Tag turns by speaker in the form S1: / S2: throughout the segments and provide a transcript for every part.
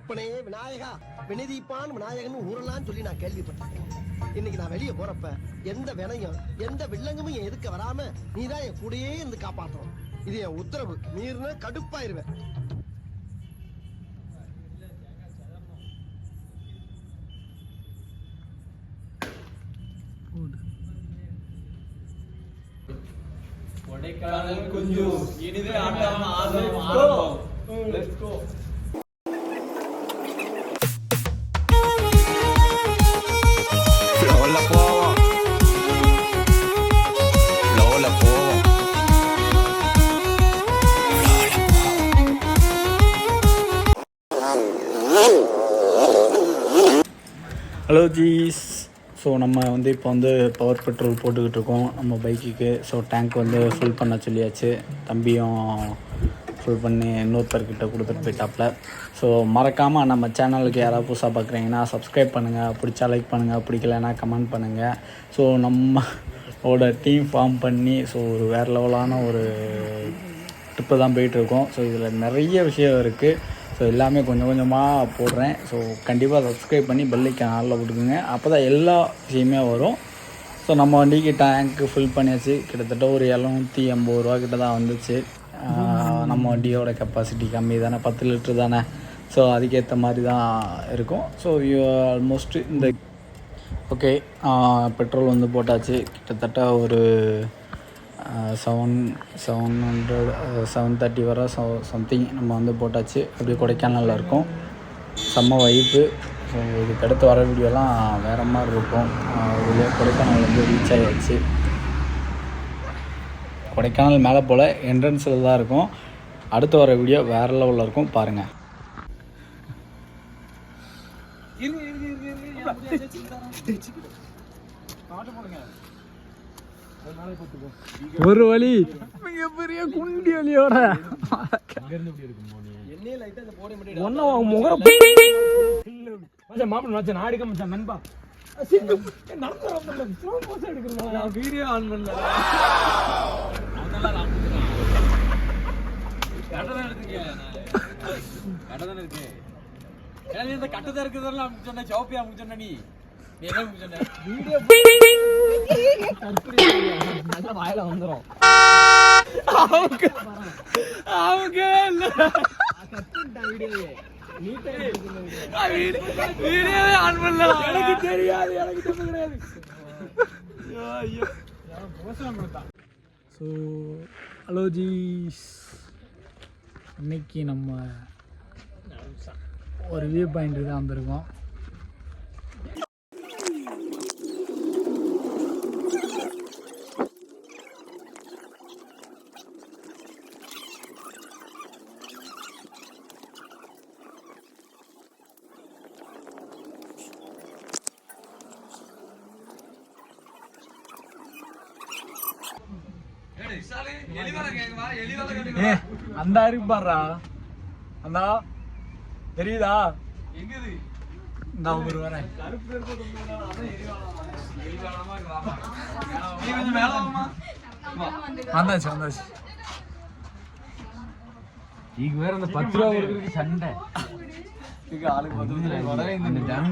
S1: அப்பனே விநாயகா வினதீப்பான் விநாயகன் ஊரெல்லாம் சொல்லி நான் கேள்விப்பட்டேன் இன்னைக்கு நான் வெளியே போறப்ப எந்த வினையும் எந்த வில்லங்கமும் என் எதுக்க வராம நீதான் என் கூடயே இருந்து காப்பாத்தணும். இது என் உத்தரவு. மீறின கடுப்பாயிருவேன்.
S2: கொடைக்கானல் குஞ்சு. இனிதே ஆட்டம் ஆடும் ஆரம்பம்
S3: let's go
S4: hello guys so நம்ம வந்து இப்போ வந்து பவர் பெட்ரோல் போட்டுக்கிட்டு இருக்கோம். நம்ம பைக்குக்கு ஸோ டேங்க் வந்து ஃபுல் பண்ண சொல்லியாச்சு. தம்பியும் ஃபுல் பண்ணி இன்னொருத்தர்கிட்ட கொடுத்துட்டு போயிட்டாப்புல ஸோ மறக்காமல் நம்ம சேனலுக்கு யாராவது புதுசாக பார்க்குறீங்கன்னா சப்ஸ்கிரைப் பண்ணுங்கள் பிடிச்சா லைக் பண்ணுங்கள் பிடிக்கலைன்னா கமெண்ட் பண்ணுங்கள் ஸோ நம்மளோட டீம் ஃபார்ம் பண்ணி ஸோ ஒரு வேறு லெவலான ஒரு ட்ரிப்பு தான் போயிட்டுருக்கோம் ஸோ இதில் நிறைய விஷயம் இருக்குது ஸோ எல்லாமே கொஞ்சம் கொஞ்சமாக போடுறேன். ஸோ கண்டிப்பாக சப்ஸ்கிரைப் பண்ணி பெல்லைக்கு நாளில் விட்டுக்குங்க அப்போ தான் எல்லா விஷயமே வரும். ஸோ நம்ம வண்டிக்கு டேங்க்கு ஃபில் பண்ணியாச்சு. கிட்டத்தட்ட ஒரு இரநூத்தி எண்பது ரூபா கிட்ட தான் வந்துச்சு. நம்ம வண்டியோட கெப்பாசிட்டி கம்மி தானே. பத்து லிட்ரு தானே. ஸோ அதுக்கேற்ற மாதிரி தான் இருக்கும். ஸோ ஆல்மோஸ்ட் இந்த ஓகே பெட்ரோல் வந்து போட்டாச்சு. கிட்டத்தட்ட ஒரு seven seven hundred seven thirty வர சம்திங் நம்ம வந்து போட்டாச்சு அப்படியே கொடைக்கானலில் இருக்கும் செம்ம வைப்பு ஸோ இதுக்கு அடுத்து வர வீடியோலாம் வேறு மாதிரி இருக்கும் அப்படியே கொடைக்கானல் வந்து ரீச் ஆகியாச்சு கொடைக்கானல் மேலே போல் என்ட்ரன்ஸில் தான் இருக்கும் அடுத்து வர வீடியோ வேறு லெவலில் இருக்கும் பாருங்கள் ஒரு வழி. மிகப்பெரிய குண்டி வழியோட. ஒன்னும் அவன் முகர
S2: மச்சான் மாப்பிள்ள மச்சான் நான் எடுக்க மச்சான் நண்பா. வீடியோ ஆன் பண்ணல. கடதான் இருக்கு கட்டதான் இருக்குதெல்லாம் அப்படி சொன்ன சோப்பியா சொன்ன நீ?
S4: வாயில வந்துடும்
S2: அவங்க பண்ணல. எனக்கு தெரியாது எனக்கு
S4: ஸோ ஹலோ ஜீஸ் இன்னைக்கு நம்ம ஒரு வியூ பாயிண்ட்டு தான் வந்திருக்கோம். ஏ அந்த இருக்கு பாடுறா அந்த தெரியுதா
S2: எங்கது
S4: இந்த ஒரு வரேன்
S2: நீ கொஞ்சம் மேல வாமா
S4: வந்தாச்சு வந்தாச்சு
S2: ಈಗ வேற அந்த பத்து ரூபா கொடுக்கறதுக்கு சண்டை ಈಗ ஆளுக்கு பத்து ரூபா உடனே இந்த டேம்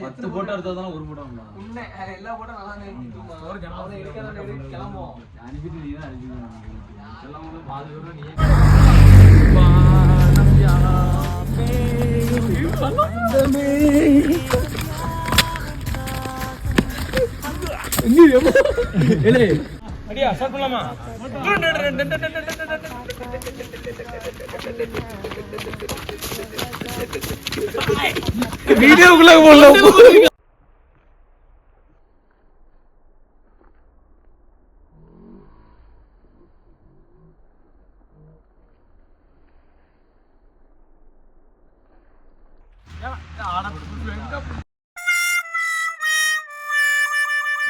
S2: பத்து போட்டோ எடுத்தா தான் ஒரு போட்டோ எல்லா போட்டோ நல்லா கிளம்புவோம் அனுப்பிட்டு நீ தான் அனுப்பி பாதி ரூபா நீ அடியா ஸ்டார்ட் பண்ணலாமா
S4: வீடியோக்குள்ள போடல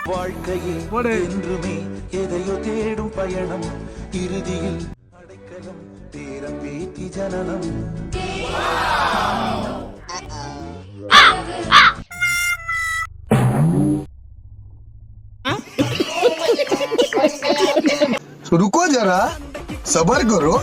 S5: வாழ்க்கையில் என்றுமே எதையோ தேடும் பயணம் இறுதியில் அடைக்கலம்.
S6: Ah ah. Sabar guru.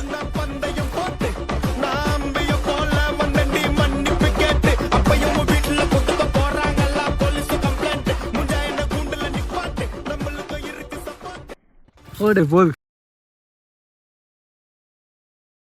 S4: Oh boy.